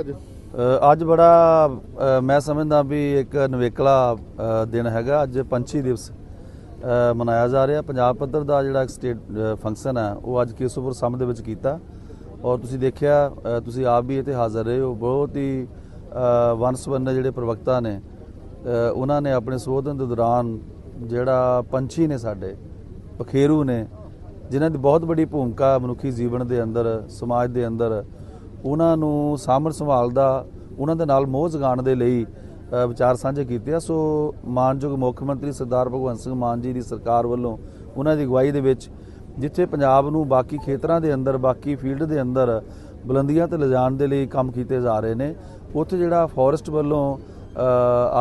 ਅੱਜ? ਅੱਜ ਬੜਾ ਮੈਂ ਸਮਝਦਾ ਵੀ ਇੱਕ ਨਵੇਕਲਾ ਦਿਨ ਹੈਗਾ। ਅੱਜ ਪੰਛੀ ਦਿਵਸ ਮਨਾਇਆ ਜਾ ਰਿਹਾ। ਪੰਜਾਬ ਪੱਧਰ ਦਾ ਜਿਹੜਾ ਇੱਕ ਸਟੇਟ ਫੰਕਸ਼ਨ ਹੈ ਉਹ ਅੱਜ ਕੇਸੂਪੁਰ ਸਮ ਦੇ ਵਿੱਚ ਕੀਤਾ। ਔਰ ਤੁਸੀਂ ਦੇਖਿਆ ਤੁਸੀਂ ਆਪ ਵੀ ਇੱਥੇ ਹਾਜ਼ਰ ਰਹੇ ਹੋ। ਬਹੁਤ ਹੀ ਅ, ਵੰਨ-ਸੁਵੰਨੇ ਜਿਹੜੇ ਪ੍ਰਵਕਤਾ ਨੇ ਉਹਨਾਂ ਨੇ ਆਪਣੇ ਸੰਬੋਧਨ ਦੇ ਦੌਰਾਨ ਜਿਹੜਾ ਪੰਛੀ ਨੇ ਸਾਡੇ ਪਖੇਰੂ ਨੇ ਜਿਨ੍ਹਾਂ ਦੀ ਬਹੁਤ ਵੱਡੀ ਭੂਮਿਕਾ ਮਨੁੱਖੀ ਜੀਵਨ ਦੇ ਅੰਦਰ ਸਮਾਜ ਦੇ ਅੰਦਰ ਉਹਨਾਂ ਨੂੰ ਸਾਂਭਣ ਸੰਭਾਲ ਦਾ ਉਹਨਾਂ ਦੇ ਨਾਲ ਮੋਹ ਜਗਾਉਣ ਦੇ ਲਈ ਵਿਚਾਰ ਸਾਂਝੇ ਕੀਤੇ ਆ। ਸੋ ਮਾਨਯੋਗ ਮੁੱਖ ਮੰਤਰੀ ਸਰਦਾਰ ਭਗਵੰਤ ਸਿੰਘ ਮਾਨ ਜੀ ਦੀ ਸਰਕਾਰ ਵੱਲੋਂ ਉਹਨਾਂ ਦੀ ਅਗਵਾਈ ਦੇ ਵਿੱਚ ਜਿੱਥੇ ਪੰਜਾਬ ਨੂੰ ਬਾਕੀ ਖੇਤਰਾਂ ਦੇ ਅੰਦਰ ਬਾਕੀ ਫੀਲਡ ਦੇ ਅੰਦਰ ਬੁਲੰਦੀਆਂ ਤੇ ਲਿਜਾਣ ਦੇ ਲਈ ਕੰਮ ਕੀਤੇ ਜਾ ਰਹੇ ਨੇ ਉੱਥੇ ਜਿਹੜਾ ਫੋਰੈਸਟ ਵੱਲੋਂ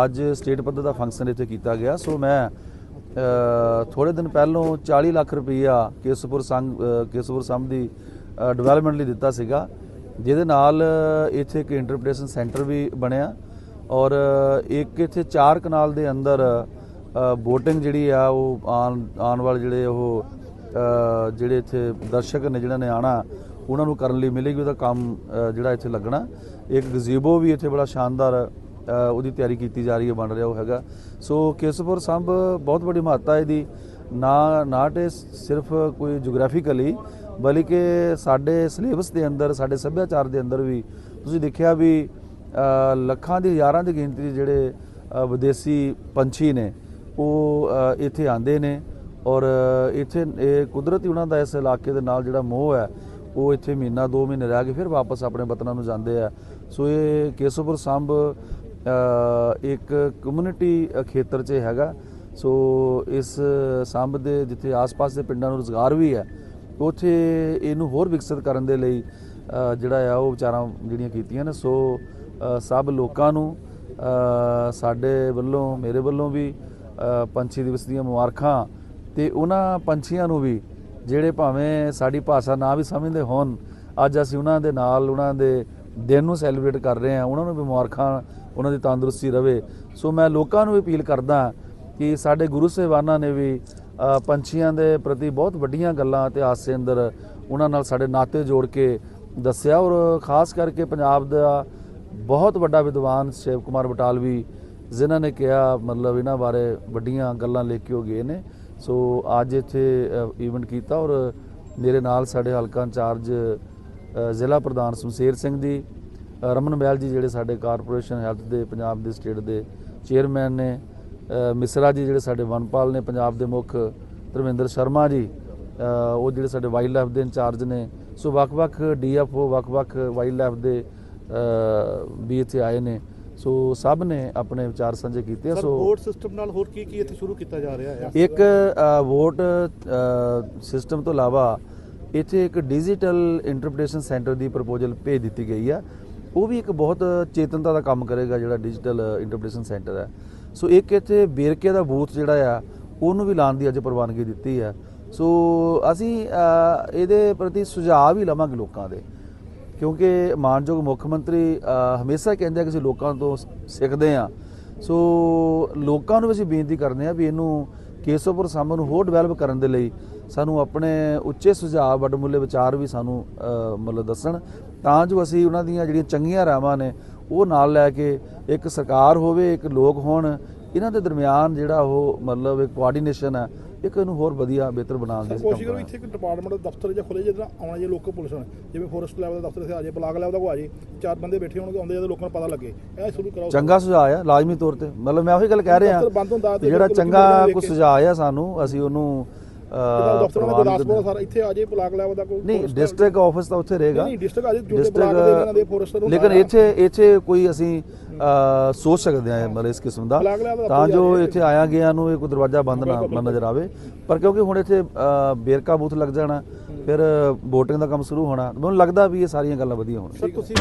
ਅੱਜ ਸਟੇਟ ਪੱਧਰ ਦਾ ਫੰਕਸ਼ਨ ਇੱਥੇ ਕੀਤਾ ਗਿਆ। ਸੋ ਮੈਂ ਅ, ਥੋੜੇ ਦਿਨ ਪਹਿਲੋਂ 40 ਲੱਖ ਰੁਪਈਆ ਕੇਸਪੁਰ ਸੰਘ ਕੇਸਪੁਰ ਸੰਘ ਦੀ ਡਿਵੈਲਪਮੈਂਟ ਲਈ ਦਿੱਤਾ ਸੀਗਾ। ਜਿਹਦੇ ਨਾਲ ਇੱਥੇ ਇੱਕ ਇੰਟਰਪ੍ਰੀਟੇਸ਼ਨ ਸੈਂਟਰ ਵੀ ਬਣਿਆ ਔਰ ਇੱਕ ਇੱਥੇ ਚਾਰ ਕਨਾਲ ਦੇ ਅੰਦਰ ਬੋਟਿੰਗ ਜਿਹੜੀ ਆ, ਉਹ ਆਉਣ ਆਉਣ ਵਾਲੇ ਜਿਹੜੇ ਉਹ ਜਿਹੜੇ ਇੱਥੇ ਦਰਸ਼ਕ ਨੇ ਜਿਹਨਾਂ ਨੇ ਆਣਾ ਉਹਨਾਂ ਨੂੰ ਕਰਨ ਲਈ ਮਿਲੇਗੀ, ਉਹਦਾ ਕੰਮ ਜਿਹੜਾ ਇੱਥੇ ਲੱਗਣਾ। ਇੱਕ ਗਜ਼ੀਬੋ ਵੀ ਇੱਥੇ ਬੜਾ ਸ਼ਾਨਦਾਰ ਉਹਦੀ ਤਿਆਰੀ ਕੀਤੀ ਜਾ ਰਹੀ ਹੈ, ਬਣ ਰਿਹਾ ਉਹ ਹੈਗਾ। ਸੋ ਕੇਸਪੁਰ ਸੰਭ ਬਹੁਤ ਵੱਡੀ ਮਹੱਤਤਾ ਇਹਦੀ। ਨਾ ਨਾਟ ਇਹ ਸਿਰਫ ਕੋਈ ਜੀਓਗ੍ਰਾਫੀਕਲੀ ਬਲਕਿ ਸਾਡੇ ਸਿਲੇਬਸ ਦੇ ਅੰਦਰ, ਸਾਡੇ ਸੱਭਿਆਚਾਰ ਦੇ ਅੰਦਰ ਵੀ ਤੁਸੀਂ ਦੇਖਿਆ ਵੀ ਲੱਖਾਂ ਦੀ, ਹਜ਼ਾਰਾਂ ਦੀ ਗਿਣਤੀ 'ਚ ਜਿਹੜੇ ਵਿਦੇਸੀ ਪੰਛੀ ਨੇ, ਉਹ ਇੱਥੇ ਆਉਂਦੇ ਨੇ ਔਰ ਇੱਥੇ, ਇਹ ਕੁਦਰਤੀ ਉਹਨਾਂ ਦਾ ਇਸ ਇਲਾਕੇ ਦੇ ਨਾਲ ਜਿਹੜਾ ਮੋਹ ਹੈ, ਉਹ ਇੱਥੇ ਮਹੀਨਾ 2 ਮਹੀਨੇ ਰਹਿ ਕੇ ਫਿਰ ਵਾਪਸ ਆਪਣੇ ਵਤਨਾਂ ਨੂੰ ਜਾਂਦੇ ਆ। ਸੋ ਇਹ ਕੇਸੋਪੁਰ ਸੰਭ ਇੱਕ ਕਮਿਊਨਿਟੀ ਖੇਤਰ 'ਚ ਹੈਗਾ। ਸੋ ਇਸ ਸੰਭ ਦੇ ਜਿੱਥੇ ਆਸ-ਪਾਸ ਦੇ ਪਿੰਡਾਂ ਨੂੰ ਰੋਜ਼ਗਾਰ ਵੀ ਹੈ ਉੱਥੇ ਇਹਨੂੰ ਹੋਰ ਵਿਕਸਿਤ ਕਰਨ ਦੇ ਲਈ ਜਿਹੜਾ ਆ, ਉਹ ਵਿਚਾਰਾਂ ਜਿਹੜੀਆਂ ਕੀਤੀਆਂ ਨੇ। ਸੋ ਸਭ ਲੋਕਾਂ ਨੂੰ ਸਾਡੇ ਵੱਲੋਂ, ਮੇਰੇ ਵੱਲੋਂ ਵੀ ਪੰਛੀ ਦਿਵਸ ਦੀਆਂ ਮੁਬਾਰਕਾਂ ਤੇ ਉਹਨਾਂ ਪੰਛੀਆਂ ਨੂੰ ਵੀ, ਜਿਹੜੇ ਭਾਵੇਂ ਸਾਡੀ ਭਾਸ਼ਾ ਨਾ ਵੀ ਸਮਝਦੇ ਹੋਣ, ਅੱਜ ਅਸੀਂ ਉਹਨਾਂ ਦੇ ਨਾਲ, ਉਹਨਾਂ ਦੇ ਦਿਨ ਨੂੰ ਸੈਲੀਬ੍ਰੇਟ ਕਰ ਰਹੇ ਹਾਂ, ਉਹਨਾਂ ਨੂੰ ਵੀ ਮੁਬਾਰਕਾਂ, ਉਹਨਾਂ ਦੀ ਤੰਦਰੁਸਤੀ ਰਵੇ। ਸੋ ਮੈਂ ਲੋਕਾਂ ਨੂੰ ਵੀ ਅਪੀਲ ਕਰਦਾ ਕਿ ਸਾਡੇ ਗੁਰੂ ਸਾਹਿਬਾਨਾਂ ਨੇ ਵੀ ਪੰਛੀਆਂ ਦੇ ਪ੍ਰਤੀ ਬਹੁਤ ਵੱਡੀਆਂ ਗੱਲਾਂ ਇਤਿਹਾਸ ਦੇ ਅੰਦਰ ਉਹਨਾਂ ਨਾਲ ਸਾਡੇ ਨਾਤੇ ਜੋੜ ਕੇ ਦੱਸਿਆ ਔਰ ਖਾਸ ਕਰਕੇ ਪੰਜਾਬ ਦਾ ਬਹੁਤ ਵੱਡਾ ਵਿਦਵਾਨ ਸ਼ਿਵ ਕੁਮਾਰ ਬਟਾਲਵੀ, ਜਿਨ੍ਹਾਂ ਨੇ ਕਿਹਾ ਮਤਲਬ ਇਹਨਾਂ ਬਾਰੇ ਵੱਡੀਆਂ ਗੱਲਾਂ ਲਿਖ ਕੇ ਉਹ ਗਏ ਨੇ। ਸੋ ਅੱਜ ਇੱਥੇ ਇਵੈਂਟ ਕੀਤਾ ਔਰ ਮੇਰੇ ਨਾਲ ਸਾਡੇ ਹਲਕਾ ਇੰਚਾਰਜ ਜ਼ਿਲ੍ਹਾ ਪ੍ਰਧਾਨ ਸ਼ਮਸ਼ੇਰ ਸਿੰਘ ਜੀ ਰਮਨ ਬੈਲ ਜੀ ਜਿਹੜੇ ਸਾਡੇ ਕਾਰਪੋਰੇਸ਼ਨ ਹੈਲਥ ਦੇ, ਪੰਜਾਬ ਦੇ ਸਟੇਟ ਦੇ ਚੇਅਰਮੈਨ ਨੇ ਮਿਸਰਾ ਜੀ ਜਿਹੜੇ ਸਾਡੇ ਵਨਪਾਲ ਨੇ ਪੰਜਾਬ ਦੇ ਮੁੱਖ ਧਰਮਿੰਦਰ ਸ਼ਰਮਾ ਜੀ ਉਹ ਜਿਹੜੇ ਸਾਡੇ ਵਾਈਲਡ ਲਾਈਫ ਦੇ ਇੰਚਾਰਜ ਨੇ। ਸੋ ਵੱਖ-ਵੱਖ ਡੀਐਫਓ ਵੱਖ-ਵੱਖ ਵਾਈਲਡ ਲਾਈਫ ਦੇ ਵੀ ਇੱਥੇ ਆਏ ਨੇ। ਸੋ ਸਭ ਨੇ ਆਪਣੇ ਵਿਚਾਰ ਸਾਂਝੇ ਕੀਤੇ ਸੋ ਵੋਟ ਸਿਸਟਮ ਨਾਲ ਹੋਰ ਕੀ ਕੀ ਇੱਥੇ ਸ਼ੁਰੂ ਕੀਤਾ ਜਾ ਰਿਹਾ ਹੈ? ਇੱਕ ਵੋਟ ਸਿਸਟਮ ਤੋਂ ਇਲਾਵਾ ਇੱਥੇ ਇੱਕ ਡਿਜੀਟਲ ਇੰਟਰਪ੍ਰੀਟੇਸ਼ਨ ਸੈਂਟਰ ਦੀ ਪ੍ਰਪੋਜ਼ਲ ਭੇਜ ਦਿੱਤੀ ਗਈ ਆ। ਉਹ ਵੀ ਇੱਕ ਬਹੁਤ ਚੇਤਨਤਾ ਦਾ ਕੰਮ ਕਰੇਗਾ ਜਿਹੜਾ ਡਿਜੀਟਲ ਇੰਟਰਪ੍ਰੀਟੇਸ਼ਨ ਸੈਂਟਰ ਹੈ। ਸੋ ਇੱਕ ਇੱਥੇ ਵੇਰਕੇ ਦਾ ਬੂਥ ਜਿਹੜਾ ਆ, ਉਹਨੂੰ ਵੀ ਲਾਉਣ ਦੀ ਅੱਜ ਪ੍ਰਵਾਨਗੀ ਦਿੱਤੀ ਹੈ। ਸੋ ਅਸੀਂ ਇਹਦੇ ਪ੍ਰਤੀ ਸੁਝਾਅ ਵੀ ਲਵਾਂਗੇ ਲੋਕਾਂ ਦੇ। ਕਿਉਂਕਿ ਮਾਨਯੋਗ ਮੁੱਖ ਮੰਤਰੀ ਹਮੇਸ਼ਾ ਕਹਿੰਦੇ ਆ ਕਿ ਅਸੀਂ ਲੋਕਾਂ ਤੋਂ ਸਿੱਖਦੇ ਆ ਸੋ ਲੋਕਾਂ ਨੂੰ ਵੀ ਅਸੀਂ ਬੇਨਤੀ ਕਰਦੇ ਆ ਵੀ ਇਹਨੂੰ ਕੇਸੋਪੁਰ ਸਾਹਮਣੇ ਨੂੰ ਹੋਰ ਡਿਵੈਲਪ ਕਰਨ ਦੇ ਲਈ ਸਾਨੂੰ ਆਪਣੇ ਉੱਚੇ ਸੁਝਾਅ, ਵੱਡਮੁੱਲੇ ਵਿਚਾਰ ਵੀ ਸਾਨੂੰ ਮਤਲਬ ਦੱਸਣ। ਤਾਂ ਜੋ ਅਸੀਂ ਉਹਨਾਂ ਦੀਆਂ ਜਿਹੜੀਆਂ ਚੰਗੀਆਂ ਰਾਵਾਂ ਨੇ ਉਹ ਨਾਲ ਲੈ ਕੇ ਇੱਕ ਸਰਕਾਰ ਹੋਵੇ ਇੱਕ ਲੋਕ ਹੋਣ ਇਹਨਾਂ ਦੇ ਦਰਮਿਆਨ ਜਿਹੜਾ ਉਹ ਮਤਲਬ ਇੱਕ ਕੋਆਰਡੀਨੇਸ਼ਨ ਹੈ ਇੱਕ ਇਹਨੂੰ ਹੋਰ ਵਧੀਆ ਬਿਹਤਰ ਬਣਾਉਣ ਦੇ ਕੋਸ਼ਿਸ਼ ਕਰੋ। ਇੱਥੇ ਇੱਕ ਡਿਪਾਰਟਮੈਂਟ ਦਾ ਦਫ਼ਤਰ ਜਾਂ ਖੁੱਲੇ ਜਿਹੜਾ ਆਉਣਾ ਜੇ ਲੋਕਲ ਪੁਲਿਸ ਜਿਵੇਂ ਫੋਰੈਸਟ ਲੈਵਲ ਦਾ ਦਫ਼ਤਰ ਇੱਥੇ ਆ ਜੇ ਬਲਾਕ ਲੈਵਲ ਦਾ ਕੋ ਆ ਜੇ ਚਾਰ ਬੰਦੇ ਬੈਠੇ ਹੋਣਗੇ ਆਉਂਦੇ ਜਦੋਂ ਲੋਕਾਂ ਨੂੰ ਪਤਾ ਲੱਗੇ ਇਹ ਸ਼ੁਰੂ ਕਰਾਓ ਚੰਗਾ ਸੁਝਾਅ ਆ ਲਾਜ਼ਮੀ ਤੌਰ ਤੇ। ਮਤਲਬ ਮੈਂ ਉਹੀ ਗੱਲ ਕਹਿ ਰਿਹਾ ਜਿਹੜਾ ਚੰਗਾ ਵੇਖ ਕੁਝ ਕੇ- ਸੁਝਾਅ ਆ ਸਾਨੂੰ ਅਸੀਂ ਉਹਨੂੰ ਦਫ਼ਤਰ ਪ੍ਰਵਾਨ ਗੁਰਦਾਸਪੁਰ ਸਾਰਾ ਇੱਥੇ ਆ ਜੇ ਬਲਾਕ ਲੈਵਲ ਦਾ ਕੋਈ ਨਹੀਂ ਡਿਸਟ੍ਰਿਕਟ ਆਫਿਸ ਤਾਂ ਉੱਥੇ ਰਹੇਗਾ। ਨਹੀਂ ਡਿਸਟ੍ਰਿਕਟ ਆ ਜੇ ਜੁੜੇ ਬਲਾਕ ਦੇ ਇਹਨਾਂ ਦੇ ਫੋਰੈਸਟਰ ਨੂੰ ਲੇਕਿਨ ਇੱਥੇ ਇੱਥੇ ਕੋਈ ਅਸੀਂ ਸੋਚ ਸਕਦੇ ਹਾਂ ਮਤਲਬ ਇਸ ਕਿਸਮ ਦਾ। ਤਾਂ ਜੋ ਆ ਇੱਥੇ ਆਇਆ ਗਿਆ ਨੂੰ ਇਹ ਕੋਈ ਦਰਵਾਜ਼ਾ ਬੰਦ ਨਾ ਨਜ਼ਰ ਆਵੇ। ਪਰ ਕਿਉਂਕਿ ਹੁਣ ਇੱਥੇ ਬੇਰਕਾ ਬੂਥ ਲੱਗ ਜਾਣਾ ਫਿਰ VOTING ਦਾ ਕੰਮ ਸ਼ੁਰੂ ਹੋਣਾ। ਮੈਨੂੰ ਲੱਗਦਾ ਵੀ ਇਹ ਸਾਰੀਆਂ ਗੱਲਾਂ ਵਧੀਆ ਹੋਣਗੀਆਂ। ਸਰ ਤੁਸੀਂ